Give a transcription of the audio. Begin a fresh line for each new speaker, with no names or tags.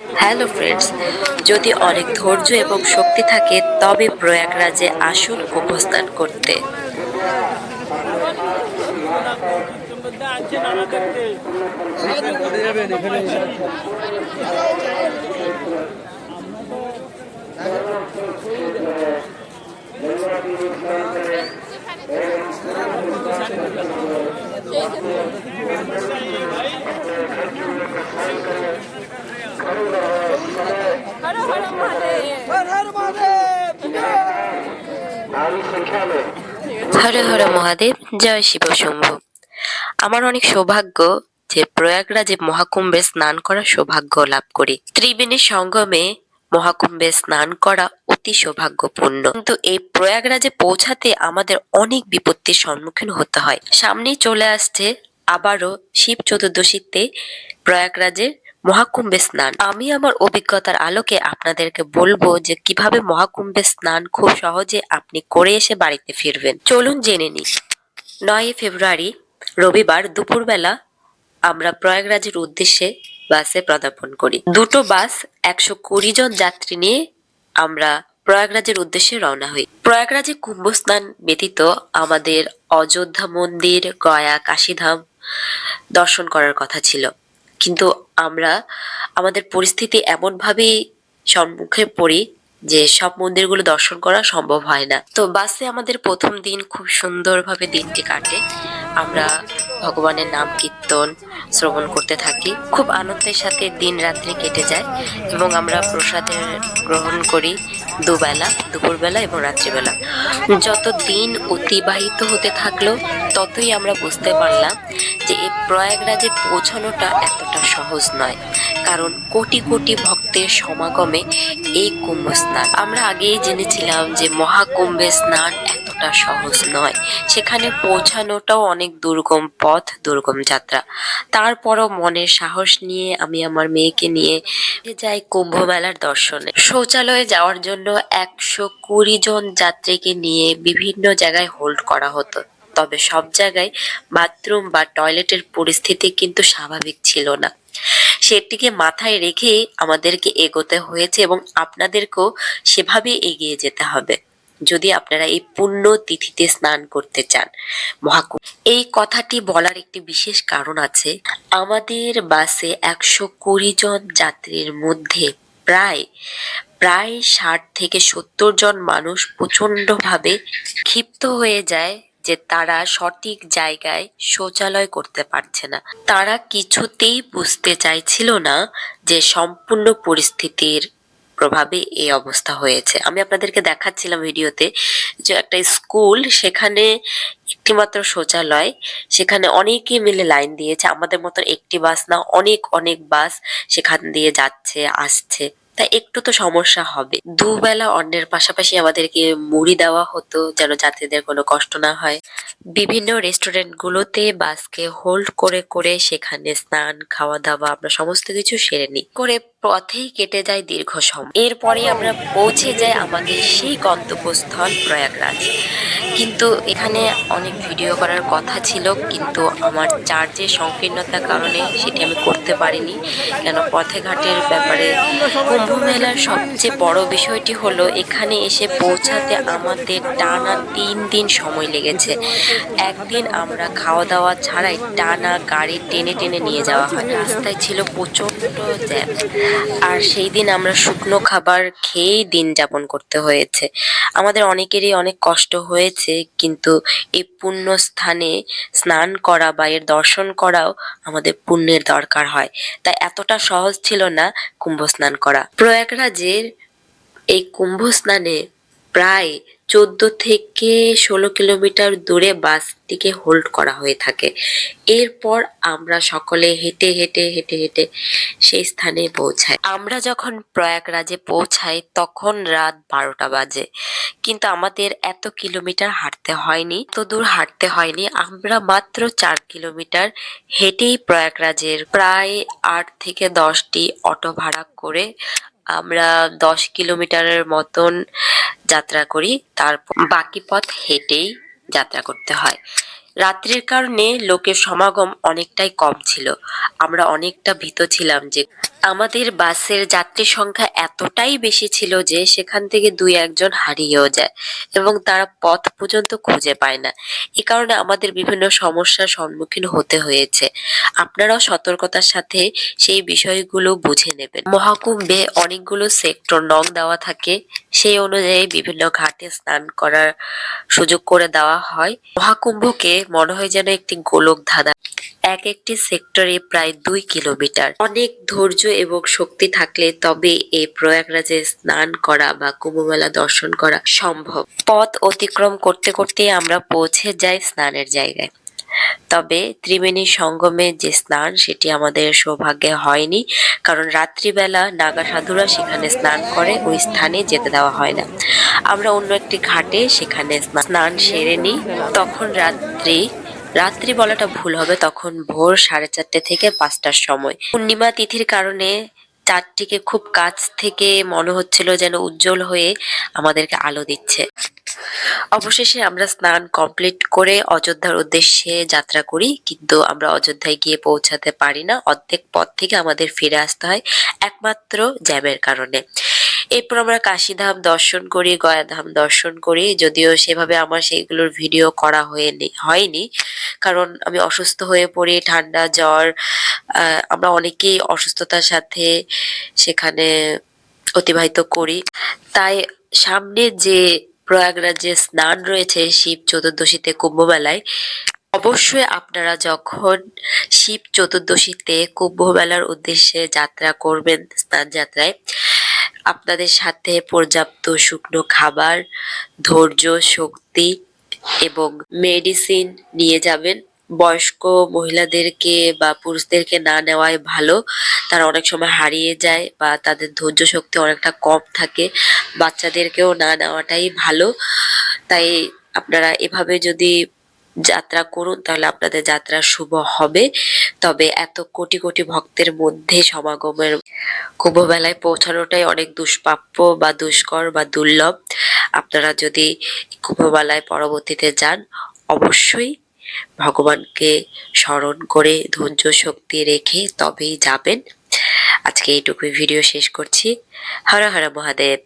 Hello friends যদি অনেক ধৈর্য এবং শক্তি থাকে তবে প্রয়াগরাজে আসুন উপস্থান করতে। হরে হরে মহাদেব, জয় শিব শম্ভু। আমার অনেক সৌভাগ্য যে প্রয়াগরাজে মহাকুম্ভে স্নান করার সৌভাগ্য লাভ করি। ত্রিবেণী সঙ্গমে মহাকুম্ভে স্নান করা অতি সৌভাগ্যপূর্ণ। কিন্তু এই প্রয়াগরাজে পৌঁছাতে আমাদের অনেক বিপত্তির সম্মুখীন হতে হয়। সামনেই চলে আসছে আবারও শিব চতুর্দশীতে প্রয়াগরাজে মহাকুম্ভে স্নান। আমি আমার অভিজ্ঞতার আলোকে আপনাদেরকে বলব যে কীভাবে মহাকুম্ভে স্নান খুব সহজে আপনি করে এসে বাড়িতে ফিরবেন। চলুন জেনে নিই। নয় ফেব্রুয়ারি, রবিবার দুপুরবেলা আমরা প্রয়াগরাজের উদ্দেশ্যে বাসে পদার্পণ করি। দুটো বাস একশো কুড়ি জন যাত্রী নিয়ে আমরা প্রয়াগরাজের উদ্দেশ্যে রওনা হই। প্রয়াগরাজে কুম্ভ স্নান ব্যতীত আমাদের অযোধ্যা মন্দির, গয়া, কাশীধাম দর্শন করার কথা ছিল। কিন্তু আমরা আমাদের পরিস্থিতি এমনভাবেই সম্মুখে পড়ি যে সব মন্দিরগুলো দর্শন করা সম্ভব হয় না। তো বাসে আমাদের প্রথম দিন খুব সুন্দরভাবে দিনটি কাটে। আমরা ভগবানের নাম কীর্তন শ্রবণ করতে থাকি। খুব আনন্দের সাথে দিন রাত্রি কেটে যায় এবং আমরা প্রসাদের গ্রহণ করি দুবেলা, দুপুরবেলা এবং রাত্রিবেলা। যত দিন অতিবাহিত হতে থাকল, ততই আমরা বুঝতে পারলাম যে প্রয়াগরাজে পৌঁছানোটা এতটা সহজ নয়, কারণ কোটি কোটি ভক্তের সমাগমে এই কুম্ভ স্নান আমরা আগেই জেনেছিলাম যে মহাকুম্ভে স্নান এতটা সহজ নয়, সেখানে পৌঁছানোটাও অনেক দুর্গম পথ, দুর্গম যাত্রা। তারপরও মনের সাহস নিয়ে আমি আমার মেয়েকে নিয়ে যাই কুম্ভ মেলার দর্শনে। শৌচালয়ে যাওয়ার জন্য একশো কুড়ি জন যাত্রীকে নিয়ে বিভিন্ন জায়গায় হোল্ড করা হতো। তবে সব জায়গায় বাথরুম বা টয়লেটের পরিস্থিতি কিন্তু স্বাভাবিক ছিল না। সেটিকে মাথায় রেখে আমাদেরকে এগোতে হয়েছে এবং আপনাদেরকেও সেভাবে এগিয়ে যেতে হবে। যদি আপনারা এই পুণ্য তিথিতে স্নান করতে চান মহাকুম্ভ এই কথাটি বলার একটি বিশেষ কারণ আছে, আমাদের বাসে একশো কুড়ি জন যাত্রীর মধ্যে প্রায় প্রায় ষাট থেকে সত্তর জন মানুষ প্রচন্ডভাবে ক্ষিপ্ত হয়ে যায় যে তারা সঠিক জায়গায় শৌচালয় করতে পারছে না। তারা কিছুতেই বুঝতে চাইছিল না যে সম্পূর্ণ পরিস্থিতির প্রভাবে এই অবস্থা হয়েছে। আমি আপনাদেরকে দেখাচ্ছিলাম ভিডিওতে যে একটা স্কুল সেখানে একটিমাত্র শৌচালয়, সেখানে অনেকে মিলে লাইন দিয়েছে। আমাদের মতো একটি বাস না, অনেক অনেক বাস সেখান দিয়ে যাচ্ছে, আসছে। তাই একটু তো সমস্যা হবে। দুবেলা অন্যের পাশাপাশি আমাদেরকে মুড়ি দেওয়া হতো যেন যাত্রীদের কোনো কষ্ট না হয়। বিভিন্ন রেস্টুরেন্ট গুলোতে বাসকে হোল্ড করে করে সেখানে স্নান খাওয়া দাওয়া আমরা সমস্ত কিছু সেরে নিই। করে পথেই কেটে যায় দীর্ঘ সময়। এরপরে আমরা পৌঁছে যাই আমাদের সেই গন্তব্যস্থল প্রয়াগরাজ। কিন্তু এখানে অনেক ভিডিও করার কথা ছিল, কিন্তু আমার চার্জের সংকীর্ণতার কারণে সেটি আমি করতে পারিনি। কেন পথে ঘাটের ব্যাপারে কুম্ভ মেলার সবচেয়ে বড় বিষয়টি হলো, এখানে এসে পৌঁছাতে আমাদের টানা তিন দিন সময় লেগেছে। একদিন আমরা খাওয়া দাওয়া ছাড়াই টানা গাড়ি টেনে টেনে নিয়ে যাওয়া হয়। রাস্তায় ছিল প্রচণ্ড জ্যাম। আর সেই দিন আমরা শুকনো খাবার খেয়েই দিন যাপন করতে হয়েছে। আমাদের অনেকেরই অনেক কষ্ট হয়েছে, কিন্তু এই পুণ্য স্থানে স্নান করা বা এর দর্শন করাও আমাদের পুণ্যের দরকার হয়। তাই এতটা সহজ ছিল না কুম্ভ স্নান করা। প্রয়াগরাজের এই কুম্ভ স্নানে প্রায় চোদ্দ থেকে ষোলো কিলোমিটার দূরে বাসটিকে হোল্ড করা হয়ে থাকে। এরপর আমরা সকলে হেঁটে হেঁটে হেঁটে হেঁটে সেই স্থানে পৌঁছাই। আমরা যখন প্রয়াগরাজে পৌঁছাই, তখন রাত বারোটা বাজে। কিন্তু আমাদের এত কিলোমিটার হাঁটতে হয়নি তো দূর হাঁটতে হয়নি। আমরা মাত্র চার কিলোমিটার হেঁটেই প্রয়াগরাজের প্রায় আট থেকে দশটি অটো ভাড়া করে আমরা দশ কিলোমিটারের মতন যাত্রা করি তারপর বাকি পথ হেঁটেই যাত্রা করতে হয়। রাত্রির কারণে লোকের সমাগম অনেকটাই কম ছিল। আমরা অনেকটা ভীত ছিলাম যে আমাদের বাসের যাত্রী সংখ্যা এতটাই বেশি ছিল যে সেখান থেকে দুই একজন হারিয়েও যায় এবং তারা পথ পর্যন্ত খুঁজে পায় না। এ কারণে আমাদের বিভিন্ন সমস্যার সম্মুখীন হতে হয়েছে। আপনারাও সতর্কতার সাথে সেই বিষয়গুলো বুঝে নেবেন। মহাকুম্ভে অনেকগুলো সেক্টর নং দেওয়া থাকে। সেই অনুযায়ী বিভিন্ন ঘাটে স্নান করার সুযোগ করে দেওয়া হয়। মহাকুম্ভকে মনে হয় যেন একটি গোলক ধাঁধা। এক একটি সেক্টরে প্রায় দুই কিলোমিটার। অনেক ধৈর্য এবং শক্তি থাকলে তবে এই প্রয়াগরাজে স্নান করা বা কুম্ভমেলা দর্শন করা সম্ভব। পথ অতিক্রম করতে করতে আমরা পৌঁছে যাই স্নানের জায়গায়। তবে ত্রিবেণী সঙ্গমে যে স্নান, সেটি আমাদের সৌভাগ্যে হয়নি। কারণ রাত্রিবেলা নাগা সাধুরা সেখানে স্নান করে, ওই স্থানে যেতে দেওয়া হয় না। আমরা অন্য একটি ঘাটে সেখানে স্নান সেরে নিই। তখন রাত্রি রাত্রি বলাটা ভুল হবে, তখন ভোর সাড়ে চারটে থেকে পাঁচটার সময়। পূর্ণিমা তিথির কারণে চারটিকে খুব কাছ থেকে মনে হচ্ছিল যেন উজ্জ্বল হয়ে আমাদেরকে আলো দিচ্ছে। অবশেষে আমরা স্নান কমপ্লিট করে অযোধ্যার উদ্দেশ্যে যাত্রা করি, কিন্তু আমরা অযোধ্যায় গিয়ে পৌঁছাতে পারি না। অর্ধেক পথ থেকে আমাদের ফিরে আসতে হয়, একমাত্র জ্যামের কারণে। এরপর আমরা কাশীধাম দর্শন করি, গয়াধাম দর্শন করি। যদিও সেভাবে আমার সেইগুলোর ভিডিও করা হয়নি হয়নি। কারণ আমি অসুস্থ হয়ে পড়ি, ঠান্ডা, জ্বর আমরা অনেকেই অসুস্থতার সাথে সেখানে অতিবাহিত করি। তাই সামনে যে প্রয়াগরাজে স্নান রয়েছে শিব চতুর্দশীতে কুম্ভমেলায়, অবশ্যই আপনারা যখন শিব চতুর্দশীতে কুম্ভমেলার উদ্দেশ্যে যাত্রা করবেন, স্নান যাত্রায় আপনাদের সাথে পর্যাপ্ত শুকনো খাবার, ধৈর্য, শক্তি এবং মেডিসিন নিয়ে যাবেন। বয়স্ক মহিলাদেরকে বা পুরুষদেরকে না নেওয়াই ভালো। তারা অনেক সময় হারিয়ে যায় বা তাদের ধৈর্য শক্তি অনেকটা কম থাকে। বাচ্চাদেরকেও না নেওয়াটাই ভালো। তাই আপনারা এভাবে যদি যাত্রা করুন, তাহলে আপনাদের যাত্রা শুভ হবে। তবে এত কোটি কোটি ভক্তের মধ্যে সমাগমের কুম্ভমেলায় পৌঁছানোটাই অনেক দুষ্প্রাপ্য বা দুষ্কর বা দুর্লভ। আপনারা যদি কুম্ভমেলায় পরবর্তীতে যান, অবশ্যই ভগবানকে স্মরণ করে ধৈর্য শক্তি রেখে তবেই যাবেন। আজকে এইটুকুই, ভিডিও শেষ করছি। হর হর মহাদেব।